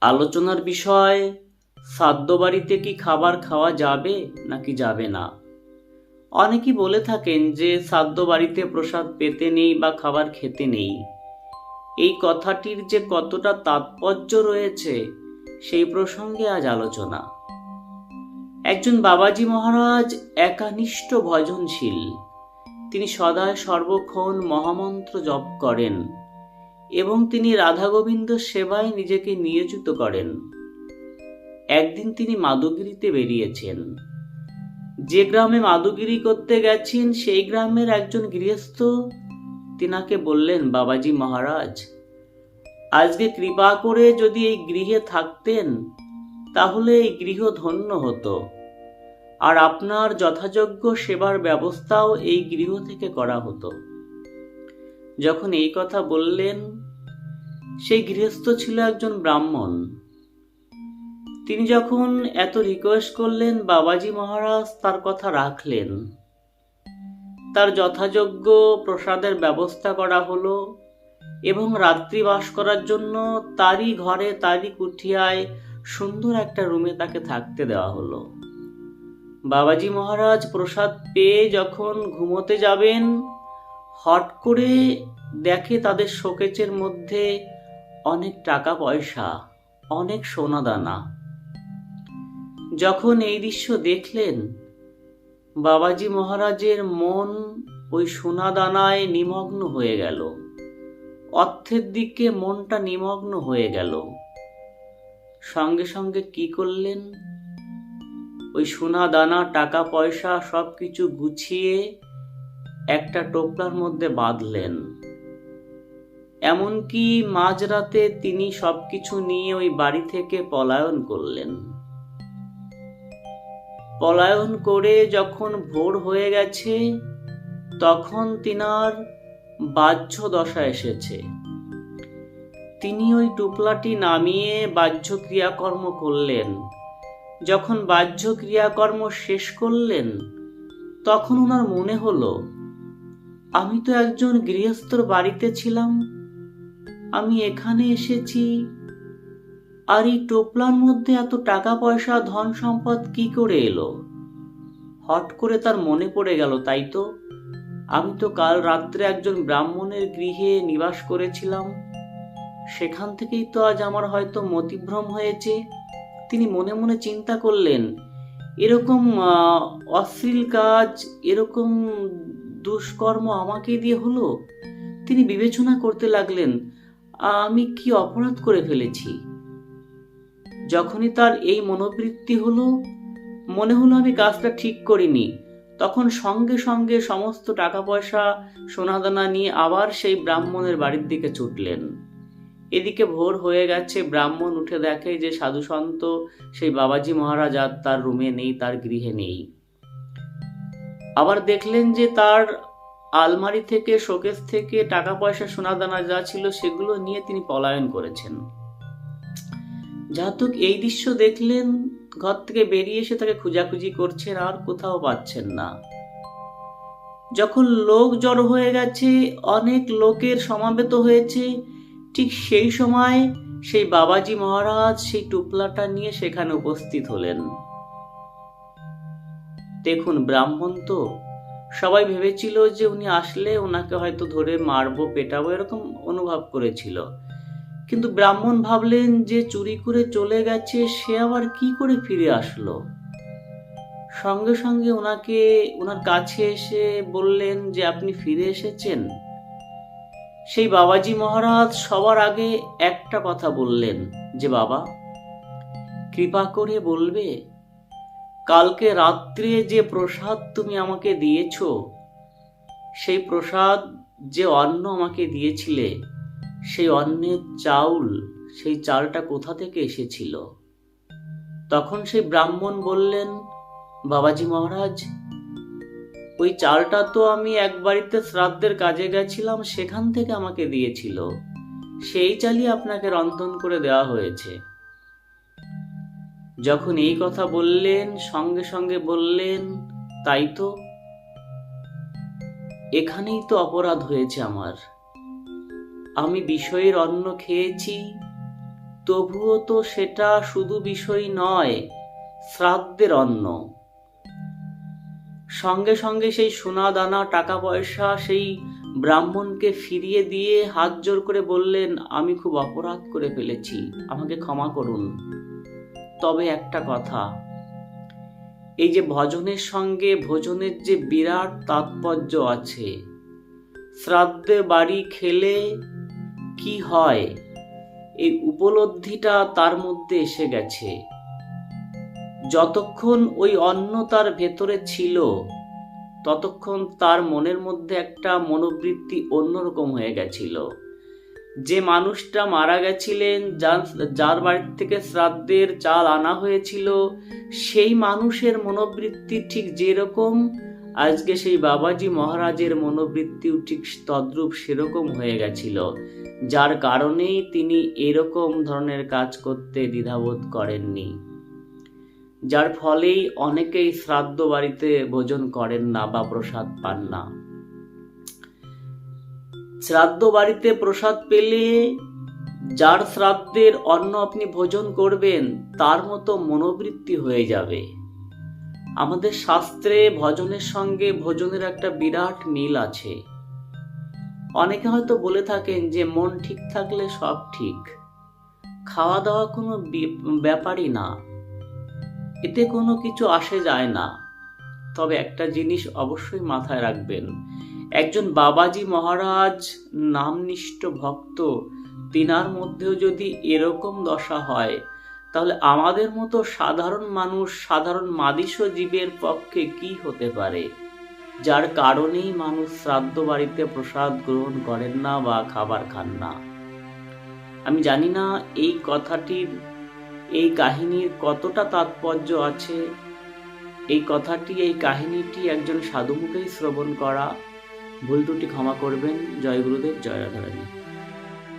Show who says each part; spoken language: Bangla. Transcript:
Speaker 1: আলোচনার বিষয়, সাদ্য বাড়িতে কি খাবার খাওয়া যাবে নাকি যাবে না? অনেকেই বলে থাকেন যে সাদ্য বাড়িতে প্রসাদ পেতে নেই বা খাবার খেতে নেই। এই কথাটির যে কতটা তাৎপর্য রয়েছে, সেই প্রসঙ্গে আজ আলোচনা। একজন বাবাজি মহারাজ একানিষ্ঠ ভজনশীল। তিনি সদায় সর্বক্ষণ মহামন্ত্র জপ করেন। এবং তিনি রাধা গোবিন্দ সেবায় নিজেকে নিয়োজিত করেন। একদিন তিনি মাদুগিরিতে বেরিয়েছেন। যে গ্রামে মাদুগিরি করতে গেছেন, সেই গ্রামের একজন গৃহস্থ তিনাকে বললেন, বাবাজি মহারাজ, আজকে কৃপা করে যদি এই গৃহে থাকতেন, তাহলে এই গৃহ ধন্য হতো। আর আপনার যথাযোগ্য সেবার ব্যবস্থাও এই গৃহ থেকে করা হতো। যখন এই কথা বললেন, সেই গৃহস্থ ছিল একজন ব্রাহ্মণ। তিনি যখন এত রিকোয়েস্ট করলেন, বাবাজি মহারাজ তার কথা রাখলেন। তার যথাযোগ্য প্রসাদের ব্যবস্থা করা হলো এবং রাত্রি বাস করার জন্য তারই ঘরে, তারই কুঠিয়ায় সুন্দর একটা রুমে তাকে থাকতে দেওয়া হলো। বাবাজি মহারাজ প্রসাদ পেয়ে যখন ঘুমোতে যাবেন হট করে দেখে তাদের শোকেচের মধ্যে অনেক টাকা পয়সা, অনেক সোনা দানা। যখন এই দৃশ্য দেখলেন, বাবাজি মহারাজের মন ওই সোনা দানায় নিমগ্ন হয়ে গেল। অর্থের দিকে মনটা নিমগ্ন হয়ে গেল। সঙ্গে সঙ্গে কি করলেন? ওই সোনা দানা, টাকা পয়সা সব কিছু গুছিয়ে একটা টোপলার মধ্যে বাঁধলেন। এমনকি মাঝরাতে তিনি সবকিছু নিয়ে ওই বাড়ি থেকে পলায়ন করলেন। পলায়ন করে যখন ভোর হয়ে গেছে, তখন তিনার বাহ্য দশা এসেছে। তিনি ওই টুপলাটি নামিয়ে বাহ্য ক্রিয়াকর্ম করলেন। যখন বাহ্য ক্রিয়াকর্ম শেষ করলেন, তখন ওনার মনে হলো আমি তো একজন গৃহস্থর বাড়িতে ছিলাম। আমি এখানে এসেছি। আর এই টোপলার মধ্যে এত টাকা পয়সা, ধন সম্পদ কি করে এলো? হট করে তার মনে পড়ে গেল, তাই তো। আমি তো কাল রাত্রে একজন ব্রাহ্মণের গৃহে নিবাস করেছিলাম। সেখান থেকেই তো আজ আমার হয়তো মতিভ্রম হয়েছে। তিনি মনে মনে চিন্তা করলেন, এরকম অশ্লীল কাজ, এরকম দুষ্কর্ম আমাকে দিয়ে হলো? তিনি বিবেচনা করতে লাগলেন, আমি কি অপরাধ করে ফেলেছি? যখনই তার এই মনোবৃত্তি হলো, মনে হলো আমি কাজটা ঠিক করিনি, তখন সঙ্গে সঙ্গে সমস্ত টাকা পয়সা সোনাদানা নিয়ে আবার সেই ব্রাহ্মণের বাড়ির দিকে ছুটলেন। এদিকে ভোর হয়ে গেছে, ব্রাহ্মণ উঠে দেখে যে সাধু সন্ত সেই বাবাজি মহারাজ আর তার রুমে নেই, তার গৃহে নেই। আবার দেখলেন যে তার আলমারি থেকে, শোকেস থেকে টাকা পয়সা সোনাদানা যা ছিল সেগুলো নিয়ে তিনি পলায়ন করেছেন। যাতক এই দৃশ্য দেখলেন, ঘর থেকে বেরিয়ে এসে তাকে খুঁজাখুঁজি করছেন, আর কোথাও পাচ্ছেন না। যখন লোক জড়ো হয়ে গেছে, অনেক লোকের সমাবেত হয়েছে, ঠিক সেই সময় সেই বাবাজি মহারাজ সেই টুপলাটা নিয়ে সেখানে উপস্থিত হলেন। দেখুন, ব্রাহ্মণ তো। সবাই ভেবেছিল যে উনি আসলে ওনাকে হয়তো ধরে মারবো, পেটাবো, এরকম অনুভব করেছিল। কিন্তু ব্রাহ্মণ ভাবলেন যে চুরি করে চলে গেছে, সে আবার কি করে ফিরে আসলো? সঙ্গে সঙ্গে ওনাকে, ওনার কাছে এসে বললেন যে, আপনি ফিরে এসেছেন? সেই বাবাজি মহারাজ সবার আগে একটা কথা বললেন, যে বাবা, কৃপা করে বলবে কালকে রাত্রে যে প্রসাদ তুমি আমাকে দিয়েছ, সেই প্রসাদ যে অন্ন আমাকে দিয়েছিলে, সেই অন্নের চাউল, সেই চালটা কোথা থেকে এসেছিল? তখন সেই ব্রাহ্মণ বললেন, বাবাজি মহারাজ, ওই চালটা তো আমি এক বাড়িতে শ্রাদ্ধের কাজে গেছিলাম, সেখান থেকে আমাকে দিয়েছিল। সেই চালই আপনাকে রন্ধন করে দেওয়া হয়েছে। যখন এই কথা বললেন, সঙ্গে সঙ্গে বললেন, তাই তো? এখানেই তো অপরাধ হয়েছে আমার। আমি বিষয়ের অন্ন খেয়েছি, তবুও তো সেটা শুধু বিষয় নয়, শ্রাদ্ধের অন্ন। সঙ্গে সঙ্গে সেই সোনা দানা টাকা পয়সা সেই ব্রাহ্মণকে ফিরিয়ে দিয়ে হাত জোর করে বললেন, আমি খুব অপরাধ করে ফেলেছি, আমাকে ক্ষমা করুন। তবে একটা কথা। এই যে ভজনের সঙ্গে ভোজনের যে বিরাট তাৎপর্য আছে, শ্রাদ্ধে বাড়ি খেলে কি হয়? এই উপলব্ধিটা তার মধ্যে এসে গেছে। যতক্ষণ ওই অন্ন তার ভেতরে ছিল, ততক্ষণ তার মনের মধ্যে একটা মনোবৃত্তি অন্যরকম হয়ে গেছিল। যে মানুষটা মারা গেছিলেন, যার বাড়ি থেকে শ্রাদ্ধের চাল আনা হয়েছিল, সেই মানুষের মনোবৃত্তি ঠিক যেরকম। আজকে সেই বাবাজি মহারাজের মনোবৃত্তিও ঠিক তদ্রূপ সেরকম হয়ে গেছিল। যার কারণেই তিনি এরকম ধরনের কাজ করতে দ্বিধাবোধ করেননি। যার ফলেই অনেকেই শ্রাদ্ধ বাড়িতে ভোজন করেন না বা প্রসাদ পান না। শ্রাদ্ধ বাড়িতে প্রসাদ পেলে যার শ্রাদ্ধের অন্ন আপনি ভোজন করবেন, তার মতো মনোবৃত্তি হয়ে যাবে। আমাদের শাস্ত্রে ভজনের সঙ্গে ভোজনের একটা বিরাট মিল আছে। অনেকে হয়তো বলে থাকেন যে, মন ঠিক থাকলে সব ঠিক। খাওয়া দাওয়া কোনো ব্যাপারই না। এতে কোনো কিছু আসে যায় না। তবে একটা জিনিস অবশ্যই মাথায় রাখবেন একজন বাবাজি মহারাজ নামনিষ্ঠ ভক্ত, তিনার মধ্যেও যদি এরকম দশা হয়, তাহলে আমাদের মতো সাধারণ মানুষ, সাধারণ মাদিস জীবের পক্ষে কি হতে পারে? যার কারণেই মানুষ শ্রাদ্ধ বাড়িতে প্রসাদ গ্রহণ করেন না বা খাবার খান না। আমি জানি না এই কথাটির, এই কাহিনীর কতটা তাৎপর্য আছে। এই কথাটি, এই কাহিনীটি একজন সাধুমুখেই শ্রবণ করা ভুল ত্রুটি ক্ষমা করবেন জয় গুরুদেব জয় রাধারানী।